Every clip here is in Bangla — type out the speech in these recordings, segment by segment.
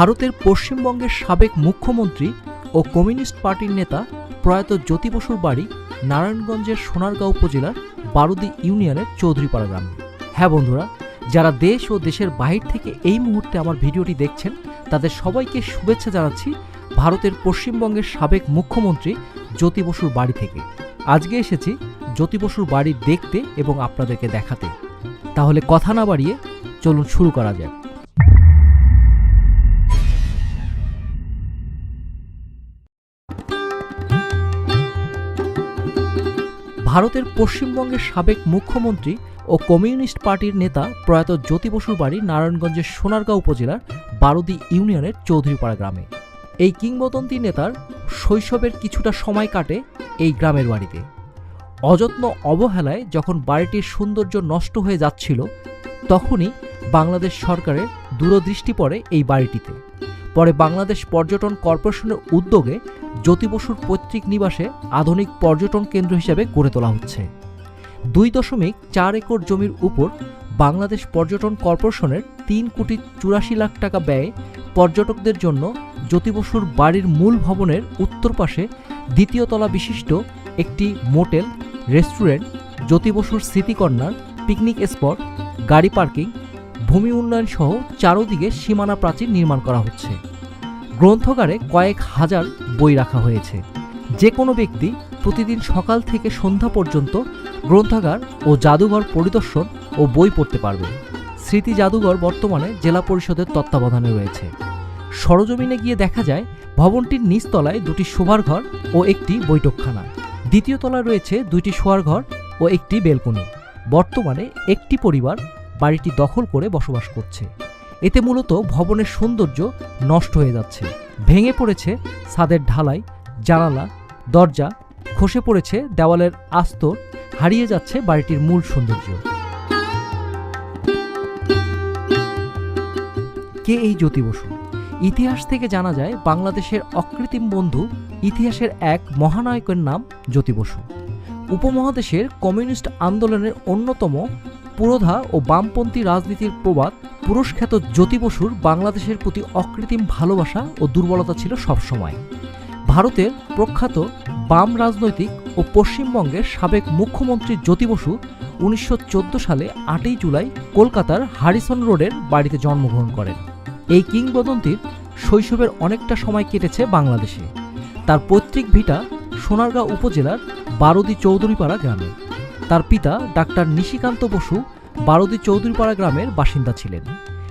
ভারতের পশ্চিমবঙ্গের সাবেক মুখ্যমন্ত্রী ও কমিউনিস্ট পার্টির নেতা প্রয়াত জ্যোতি বসুর বাড়ি নারায়ণগঞ্জের সোনারগাঁও উপজেলার বারুদি ইউনিয়নের চৌধুরীপাড়া গ্রামে। হ্যাঁ বন্ধুরা, যারা দেশ ও দেশের বাহির থেকে এই মুহূর্তে আমার ভিডিওটি দেখছেন, তাদের সবাইকে শুভেচ্ছা জানাচ্ছি ভারতের পশ্চিমবঙ্গের সাবেক মুখ্যমন্ত্রী জ্যোতি বসুর বাড়ি থেকে। আজকে এসেছি জ্যোতি বসুর বাড়ি দেখতে এবং আপনাদেরকে দেখাতে। তাহলে কথা না বাড়িয়ে চলুন শুরু করা যাক। ভারতের পশ্চিমবঙ্গের সাবেক মুখ্যমন্ত্রী ও কমিউনিস্ট পার্টির নেতা প্রয়াত জ্যোতি বসুর বাড়ি নারায়ণগঞ্জের সোনারগাঁও উপজেলার বারুদি ইউনিয়নের চৌধুরীপাড়া গ্রামে। এই কিংবদন্তি নেতার শৈশবের কিছুটা সময় কাটে এই গ্রামের বাড়িতে। অযত্ন অবহেলায় যখন বাড়িটির সৌন্দর্য নষ্ট হয়ে যাচ্ছিল, তখনই বাংলাদেশ সরকারের দূরদৃষ্টি পড়ে এই বাড়িটিতে। পরে বাংলাদেশ পর্যটন কর্পোরেশনের উদ্যোগে জ্যোতি বসুর পৈতৃক নিবাসে আধুনিক পর্যটন কেন্দ্র হিসেবে গড়ে তোলা হচ্ছে। দুই দশমিক চার একর জমির উপর বাংলাদেশ পর্যটন কর্পোরেশনের তিন কোটি চুরাশি লাখ টাকা ব্যয়ে পর্যটকদের জন্য জ্যোতি বসুর বাড়ির মূল ভবনের উত্তর পাশে দ্বিতীয় তলা বিশিষ্ট একটি মোটেল, রেস্টুরেন্ট, জ্যোতি বসুর স্মৃতি কর্নার, পিকনিক স্পট, গাড়ি পার্কিং, ভূমি উন্নয়ন সহ চারোদিকে সীমানা প্রাচীর নির্মাণ করা হচ্ছে। গ্রন্থগারে কয়েক হাজার বই রাখা হয়েছে। যে কোনো ব্যক্তি প্রতিদিন সকাল থেকে সন্ধ্যা পর্যন্ত গ্রন্থাগার ও জাদুঘর পরিদর্শন ও বই পড়তে পারবে। স্মৃতি জাদুঘর বর্তমানে জেলা পরিষদের তত্ত্বাবধানে রয়েছে। সরজমিনে গিয়ে দেখা যায়, ভবনটির নিচতলায় দুটি শোভার ঘর ও একটি বৈঠকখানা। দ্বিতীয় তলায় রয়েছে দুইটি শোয়ার ঘর ও একটি বেলকনি। বর্তমানে একটি পরিবার বাড়িটি দখল করে বসবাস করছে। এতে মূলত ভবনের সৌন্দর্য নষ্ট হয়ে যাচ্ছে। ভেঙে পড়েছে ছাদের ঢালাই, জানালা, দরজা, খসে পড়েছে দেওয়ালের আস্তর হারিয়ে যাচ্ছে বাড়িটির মূল সৌন্দর্য। কে এই জ্যোতি বসু? ইতিহাস থেকে জানা যায় বাংলাদেশের অকৃত্রিম বন্ধু, ইতিহাসের এক মহানায়কের নাম জ্যোতি বসু। উপমহাদেশের কমিউনিস্ট আন্দোলনের অন্যতম পুরোধা ও বামপন্থী রাজনীতির প্রবাদ পুরস্খ্যাত জ্যোতি বসুর বাংলাদেশের প্রতি অকৃত্রিম ভালোবাসা ও দুর্বলতা ছিল সবসময়। ভারতের প্রখ্যাত বাম রাজনৈতিক ও পশ্চিমবঙ্গের সাবেক মুখ্যমন্ত্রী জ্যোতি বসু উনিশশো চোদ্দ সালে আটই জুলাই কলকাতার হারিসন রোডের বাড়িতে জন্মগ্রহণ করেন। এই কিংবদন্তির শৈশবের অনেকটা সময় কেটেছে বাংলাদেশে। তার পৈতৃক ভিটা সোনারগাঁও উপজেলার বারদি চৌধুরীপাড়া গ্রামে। তার পিতা ডাক্তার নিশিকান্ত বসু বারদি চৌধুরীপাড়া গ্রামের বাসিন্দা ছিলেন।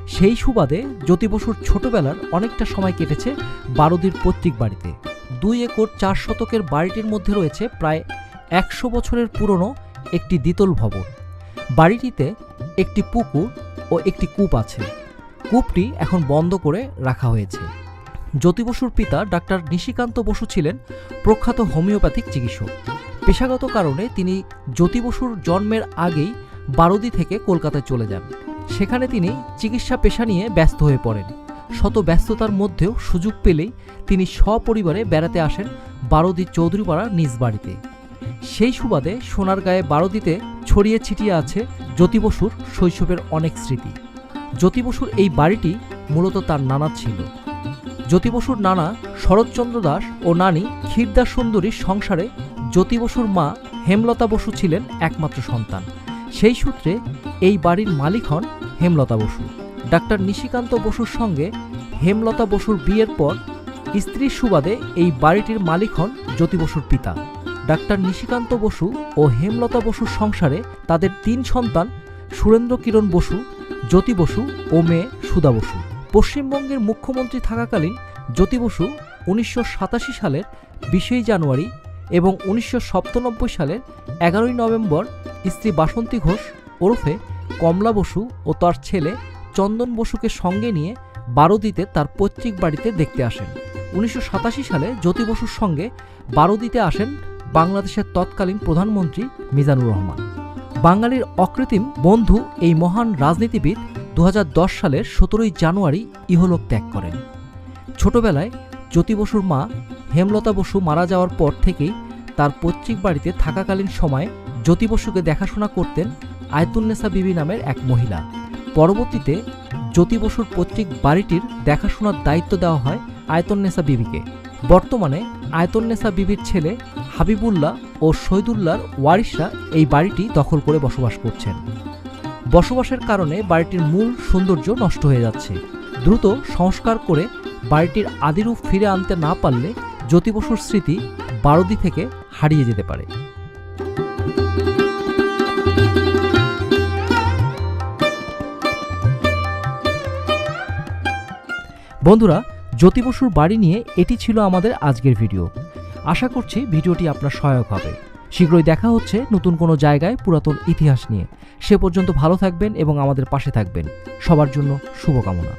সেই সুবাদে জ্যোতি বসুর ছোটবেলার অনেকটা সময় কেটেছে বারদির পৈতৃক বাড়িতে। দুই একর চার শতকের বাড়িটির মধ্যে রয়েছে প্রায় একশো বছরের পুরনো একটি দ্বিতল ভবন। বাড়িটিতে একটি পুকুর ও একটি কূপ আছে। কূপটি এখন বন্ধ করে রাখা হয়েছে। জ্যোতি বসুর পিতা ডাক্তার নিশিকান্ত বসু ছিলেন প্রখ্যাত হোমিওপ্যাথিক চিকিৎসক। পেশাগত কারণে তিনি জ্যোতি বসুর জন্মের আগেই বারদি থেকে কলকাতায় চলে যান। সেখানে তিনি চিকিৎসা পেশা নিয়ে ব্যস্ত হয়ে পড়েন। শত ব্যস্ততার মধ্যেও সুযোগ পেলেই তিনি সপরিবারে বেড়াতে আসেন বারোদি চৌধুরীপাড়া নিজ বাড়িতে। সেই সুবাদে সোনারগাঁয়ে বারোদিতে ছড়িয়ে ছিটিয়ে আছে জ্যোতি বসুর শৈশবের অনেক স্মৃতি। জ্যোতি বসুর এই বাড়িটি মূলত তার নানা ছিল। জ্যোতি বসুর নানা শরৎচন্দ্র দাস ও নানি ক্ষীরদাস সুন্দরীর সংসারে জ্যোতি বসুর মা হেমলতা বসু ছিলেন একমাত্র সন্তান। সেই সূত্রে এই বাড়ির মালিক হন হেমলতা বসু। ডাক্তার নিশিকান্ত বসুর সঙ্গে হেমলতা বসুর বিয়ের পর স্ত্রীর সুবাদে এই বাড়িটির মালিক হন জ্যোতি বসুর পিতা। ডাক্তার নিশিকান্ত বসু ও হেমলতা বসুর সংসারে তাদের তিন সন্তান সুরেন্দ্র কিরণ বসু, জ্যোতি বসু ও মেয়ে সুধা বসু। পশ্চিমবঙ্গের মুখ্যমন্ত্রী থাকাকালীন জ্যোতি বসু উনিশশো সাতাশি সালের বিশই জানুয়ারি এবং উনিশশো সালের এগারোই নভেম্বর স্ত্রী বাসন্তী ঘোষ ওরফে কমলা বসু ও তার ছেলে চন্দন বসুকে সঙ্গে নিয়ে বারোদিতে তার পৈতৃক বাড়িতে দেখতে আসেন। উনিশশো সাতাশি সালে জ্যোতি বসুর সঙ্গে বারোদিতে আসেন বাংলাদেশের তৎকালীন প্রধানমন্ত্রী মিজানুর রহমান। বাঙালির অকৃত্রিম বন্ধু এই মহান রাজনীতিবিদ দু হাজার দশ সালের সতেরোই জানুয়ারি ইহলোক ত্যাগ করেন। ছোটবেলায় জ্যোতি বসুর মা হেমলতা বসু মারা যাওয়ার পর থেকেই তার পৈতৃক বাড়িতে থাকাকালীন সময়ে জ্যোতি বসুকে দেখাশোনা করতেন আয়তুন্নেসা বিবি নামের এক মহিলা। পরবর্তীতে জ্যোতি বসুর পৈতৃক বাড়িটির দেখাশোনার দায়িত্ব দেওয়া হয় আয়তন্নেসা বিবিকে। বর্তমানে আয়তন্নেসা বিবির ছেলে হাবিবুল্লাহ ও শহীদুল্লাহর ওয়ারিশরা এই বাড়িটি দখল করে বসবাস করছেন। বসবাসের কারণে বাড়িটির মূল সৌন্দর্য নষ্ট হয়ে যাচ্ছে। দ্রুত সংস্কার করে বাড়িটির আদিরূপ ফিরে আনতে না পারলে জ্যোতি বসুর স্মৃতি বারোদি থেকে হারিয়ে যেতে পারে। বন্ধুরা, জ্যোতি বসুর বাড়ি নিয়ে এটি ছিল আমাদের আজকের ভিডিও। আশা করছি ভিডিওটি আপনার সহায়ক হবে। শীঘ্রই দেখা হচ্ছে নতুন কোনো জায়গায় পুরাতন ইতিহাস নিয়ে। সে পর্যন্ত ভালো থাকবেন এবং আমাদের পাশে থাকবেন। সবার জন্য শুভকামনা।